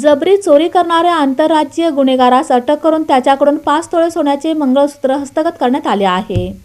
जबरी चोरी करणाऱ्या आंतरराज्यीय गुन्हेगारास अटक करून त्याच्याकडून पाच तोळे सोन्याचे मंगळसूत्र हस्तगत करण्यात आले आहे.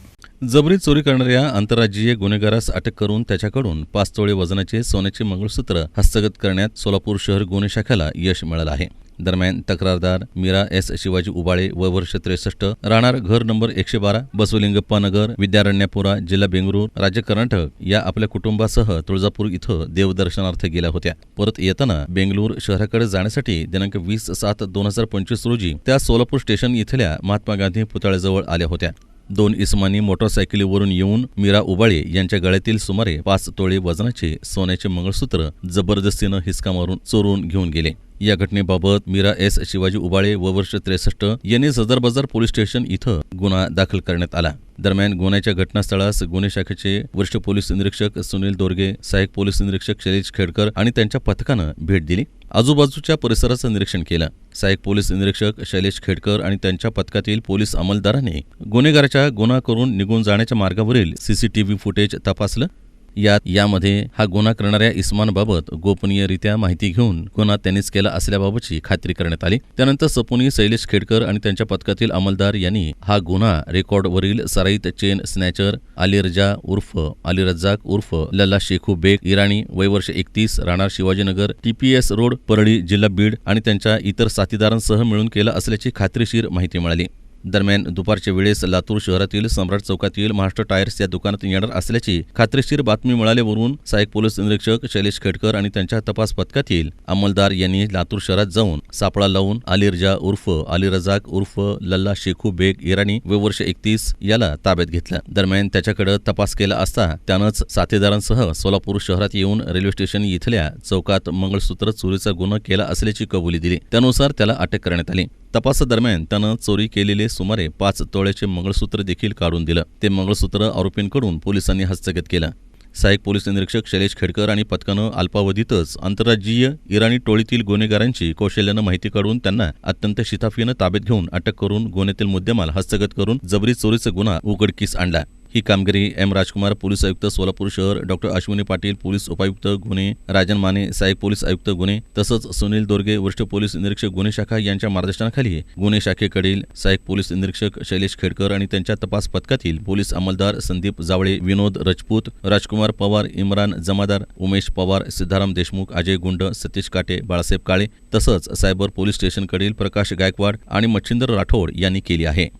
जबरी चोरी करणाऱ्या आंतरराज्यीय गुन्हेगारास अटक करून त्याच्याकडून पाच तोळे वजनाचे सोन्याचे मंगळसूत्र हस्तगत करण्यात सोलापूर शहर गुन्हे शाखेला यश मिळालं आहे. दरम्यान तक्रारदार मीरा एस शिवाजी उबाळे व वर्ष त्रेसष्ट राहणार घर नंबर एकशे बारा बसवलिंगप्पा नगर विद्यारण्यपुरा जिल्हा बेंगळूर राज्य कर्नाटक या आपल्या कुटुंबासह तुळजापूर इथं देवदर्शनार्थ गेल्या होत्या. परत येताना बेंगळूर शहराकडे जाण्यासाठी दिनांक वीस सात दोन हजार पंचवीस रोजी त्या सोलापूर स्टेशन इथल्या महात्मा गांधी पुतळ्याजवळ आल्या होत्या. दोन इसमांनी मोटरसायकलीवरून येऊन मीरा उबाळे यांच्या गळ्यातील सुमारे पाच तोळे वजनाचे सोन्याचे मंगळसूत्र जबरदस्तीनं हिसका मारून चोरून घेऊन गेले. या घटनेबाबत मीरा एस. शिवाजी उबाळे व वर्ष त्रेसष्ट यांनी सदर बाजार पोलीस स्टेशन इथं गुन्हा दाखल करण्यात आला. दरम्यान गुन्ह्याच्या घटनास्थळास गुन्हे शाखेचे वरिष्ठ पोलीस निरीक्षक सुनील दोरगे सहाय्यक पोलीस निरीक्षक शैलेश खेडकर आणि त्यांच्या पथकानं भेट दिली. आजूबाजूच्या परिसराचं निरीक्षण केलं. सहाय्यक पोलीस निरीक्षक शैलेश खेडकर आणि त्यांच्या पथकातील पोलीस अंमलदारांनी गुन्हेगाराच्या गुन्हा करून निघून जाण्याच्या मार्गावरील सीसीटीव्ही फुटेज तपासलं. यात यामध्ये हा गुन्हा करणाऱ्या इस्मानबाबत गोपनीयरित्या माहिती घेऊन गुन्हा त्यांनीच केला असल्याबाबतची खात्री करण्यात आली. त्यानंतर सपुनी शैलेश खेडकर आणि त्यांच्या पथकातील अंमलदार यांनी हा गुन्हा रेकॉर्डवरील सराईत चेन स्नॅचर अलिरजा उर्फ अली रज्जाक उर्फ लल्ला शेखू बेग इराणी वयवर्ष एकतीस राणार शिवाजीनगर टीपीएस रोड परळी जिल्हा बीड आणि त्यांच्या इतर साथीदारांसह मिळून केला असल्याची खात्रीशीर माहिती मिळाली. दरम्यान दुपारच्या वेळेस लातूर शहरातील सम्राट चौकातील महाराष्ट्र टायर्स या दुकानात येणार असल्याची खात्रीशीर बातमी मिळाल्यावरून सहाय्यक पोलीस निरीक्षक शैलेश खेडकर आणि त्यांच्या तपास पथकातील अंमलदार यांनी लातूर शहरात जाऊन सापळा लावून अलिरजा उर्फ अली रजाक उर्फ लल्ला शेखू बेग इराणी व वर्ष एकतीस याला ताब्यात घेतला. दरम्यान त्याच्याकडे तपास केला असता त्यानंच साथीदारांसह सोलापूर शहरात येऊन रेल्वे स्टेशन इथल्या चौकात मंगळसूत्र चोरीचा गुन्हा केला असल्याची कबुली दिली. त्यानुसार त्याला अटक करण्यात आली. तपासादरम्यान त्यानं चोरी केलेले सुमारे पाच तोळ्याचे मंगळसूत्र देखील काढून दिलं. ते मंगळसूत्र आरोपींकडून पोलिसांनी हस्तगत केलं. सहाय्यक पोलीस निरीक्षक शैलेश खेडकर आणि पथकानं अल्पावधीतच आंतरराज्यीय इराणी टोळीतील गुन्हेगारांची कौशल्यानं माहिती काढून त्यांना अत्यंत शिताफीनं ताब्यात घेऊन अटक करून गुन्ह्यातील मुद्देमाल हस्तगत करून जबरी चोरीचा गुन्हा उघडकीस आणला. ही कामगिरी एम राजकुमार पोलीस आयुक्त सोलापूर शहर डॉक्टर अश्विनी पाटील पोलीस उपायुक्त गुन्हे राजन माने सहाय्यक पोलीस आयुक्त गुन्हे तसंच सुनील दोरगे वरिष्ठ पोलीस निरीक्षक गुन्हे शाखा यांच्या मार्गदर्शनाखाली गुन्हे शाखेकडील सहाय्यक पोलीस निरीक्षक शैलेश खेडकर आणि त्यांच्या तपास पथकातील पोलीस अंमलदार संदीप जावळे विनोद रजपूत राजकुमार पवार इम्रान जमादार उमेश पवार सिद्धाराम देशमुख अजय गुंड सतीश काटे बाळासाहेब काळे तसंच सायबर पोलीस स्टेशनकडील प्रकाश गायकवाड आणि मच्छिंदर राठोड यांनी केली आहे.